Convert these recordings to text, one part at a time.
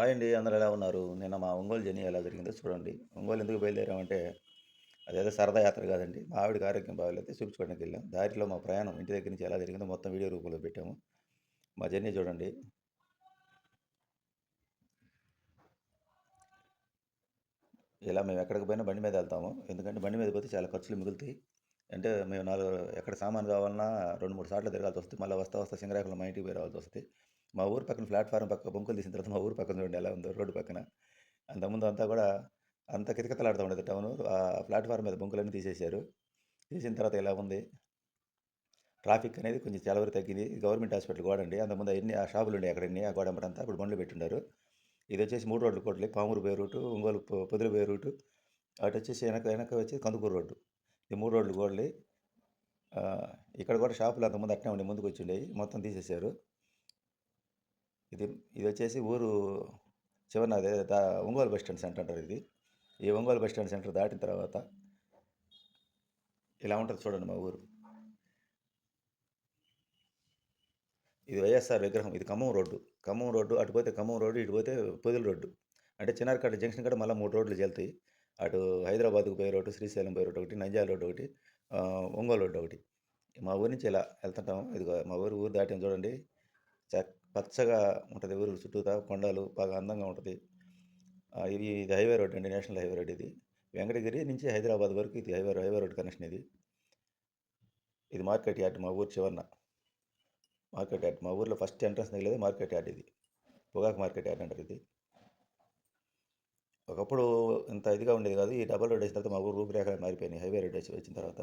Hi అండి అందరూ ఎలా ఉన్నారు? నిన్న మా ఒంగోలు జర్నీ ఎలా జరిగిందో చూడండి. ఒంగోలు ఎందుకు బయలుదేరామంటే అదేదో సరదా యాత్ర కాదండి. మా ఆవిడకి ఆరోగ్యం బాగాలేతే చూపించుకోవడానికి వెళ్ళాం. దారిలో మా ప్రయాణం ఇంటి దగ్గర నుంచి ఎలా జరిగిందో మొత్తం వీడియో రూపంలో పెట్టాము. మా జర్నీ చూడండి. ఇలా మేము ఎక్కడికి పోయినా బండి మీద వెళ్తాము. ఎందుకంటే బండి మీద పోతే చాలా ఖర్చులు మిగులుతాయి. అంటే మేము నాలుగు ఎక్కడ సామాన్ కావాలన్నా రెండు మూడు సార్లు తిరగాల్సి వస్తుంది. మళ్ళీ వస్తా వస్తా సింగరాకులు మా ఇంటికి పోయి రావాల్సి వస్తుంది. మా ఊరు పక్కన ప్లాట్ఫారం పక్క బొంకులు తీసిన తర్వాత మా ఊరు పక్కన చూడండి ఎలా ఉందో రోడ్డు పక్కన. అంతకుముందు అంతా కూడా అంత కితకితలాడుతూ ఉండేది టౌన్. ఆ ప్లాట్ఫారం మీద బొంకులన్నీ తీసేశారు. తీసిన తర్వాత ఇలా ఉంది? ట్రాఫిక్ అనేది కొంచెం చాలా వరకు తగ్గింది గవర్నమెంట్ హాస్పిటల్ గోడ అండి. అంతకుముందు ఎన్ని ఆ షాపులు ఉండే అక్కడ ఎన్ని ఆ గోడ అంతా ఇప్పుడు బండ్లు పెట్టుండారు. ఇది వచ్చేసి మూడు రోడ్లు కోట్లే. పామూరు బే రూటు ఒంగోలు పొదులు పొదిలి బే రూటు అటు వచ్చేసి వెనక వెనక వచ్చి కందుకూరు రోడ్డు. ఈ మూడు రోడ్లు గోడలే. ఇక్కడ కూడా షాపులు అంతకుముందు అట్నే ఉండే ముందుకు వచ్చి ఉండేవి. మొత్తం తీసేశారు. ఇది ఇది వచ్చేసి ఊరు చివరిన అదే దా ఒంగోలు బస్ స్టాండ్ సెంటర్ అంటారు ఇది. ఈ ఒంగోలు బస్ స్టాండ్ సెంటర్ దాటిన తర్వాత ఇలా ఉంటుంది చూడండి మా ఊరు. ఇది వైఎస్ఆర్ విగ్రహం ఇది ఖమ్మం రోడ్డు. ఖమ్మం రోడ్డు అటు పోతే ఖమ్మం రోడ్డు ఇటు పోతే పొదిల రోడ్డు. అంటే చిన్నారికట్ట జంక్షన్ కూడా మళ్ళీ మూడు రోడ్లు వెళ్తాయి అటు హైదరాబాద్కు పోయే రోడ్డు శ్రీశైలం పోయే రోడ్డు ఒకటి నంజాల రోడ్డు ఒకటి ఒంగోలు రోడ్డు ఒకటి. మా ఊరి నుంచి ఇలా వెళ్తుంటాము. ఇది మా ఊరు ఊరు దాటాం చూడండి. పచ్చగా ఉంటుంది ఊరు చుట్టూతా కొండలు బాగా అందంగా ఉంటుంది. ఇది ఇది హైవే రోడ్ అండి నేషనల్ హైవే రోడ్ ఇది. వెంకటగిరి నుంచి హైదరాబాద్ వరకు ఇది హైవే హైవే రోడ్ కనెక్షన్ ఇది. ఇది మార్కెట్ యార్డ్ మా ఊరు చివరన. మార్కెట్ యార్డ్ మా ఊర్లో ఫస్ట్ ఎంట్రన్స్ తగిలేది మార్కెట్ యార్డ్ ఇది. పొగాకు మార్కెట్ యార్డ్ అంటారు ఇది. ఒకప్పుడు ఇంత ఇదిగా ఉండేది కాదు ఈ డబల్ రోడ్ వేసిన తర్వాత మా ఊరు రూపురేఖలు మారిపోయినాయి హైవే రోడ్ వేసి వచ్చిన తర్వాత.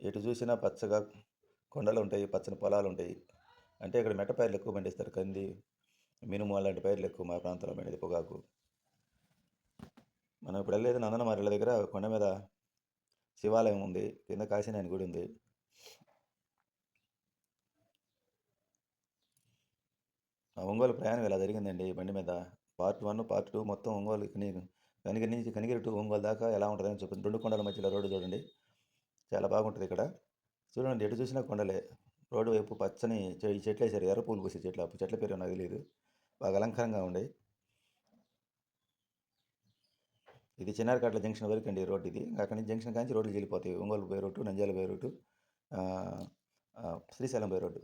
ఎటు చూసినా పచ్చగా కొండలు ఉంటాయి పచ్చని పొలాలు ఉంటాయి అంటే ఇక్కడ మెట్ట పైర్లు ఎక్కువ పండిస్తారు కంది మినుము అలాంటి పైర్లు ఎక్కువ మా ప్రాంతంలో పండేది పొగాకు. మనం ఇప్పుడు వెళ్ళేది నందనమారిల దగ్గర కొండ మీద శివాలయం ఉంది కింద కాశీనాయని గుడి ఉంది. ఆ ఒంగోలు ప్రయాణం ఇలా జరిగిందండి బండి మీద? పార్ట్ వన్ పార్ట్ టూ మొత్తం ఒంగోలు కనిగిరి నుంచి కనిగిరి టూ ఒంగోలు దాకా ఎలా ఉంటుందని చెప్పింది రెండు కొండల మధ్యలో రోడ్డు చూడండి. చాలా బాగుంటుంది ఇక్కడ. చూడండి ఎటు చూసినా కొండలే. రోడ్డు వైపు పచ్చని చె- ఈ చెట్లు వేసారు ఎర్ర పూలు పూసే చెట్లు. అప్పుడు చెట్ల పేరు నాకు తెలియదు బాగా అలంకారంగా ఉండే. ఇది చిన్నారకట్ల జంక్షన్ వరకు అండి రోడ్డు ఇది. అక్కడి నుంచి జంక్షన్ కాంచి రోడ్లు వెళ్ళిపోతాయి. Ongole by road Nandyal by road Srisailam by road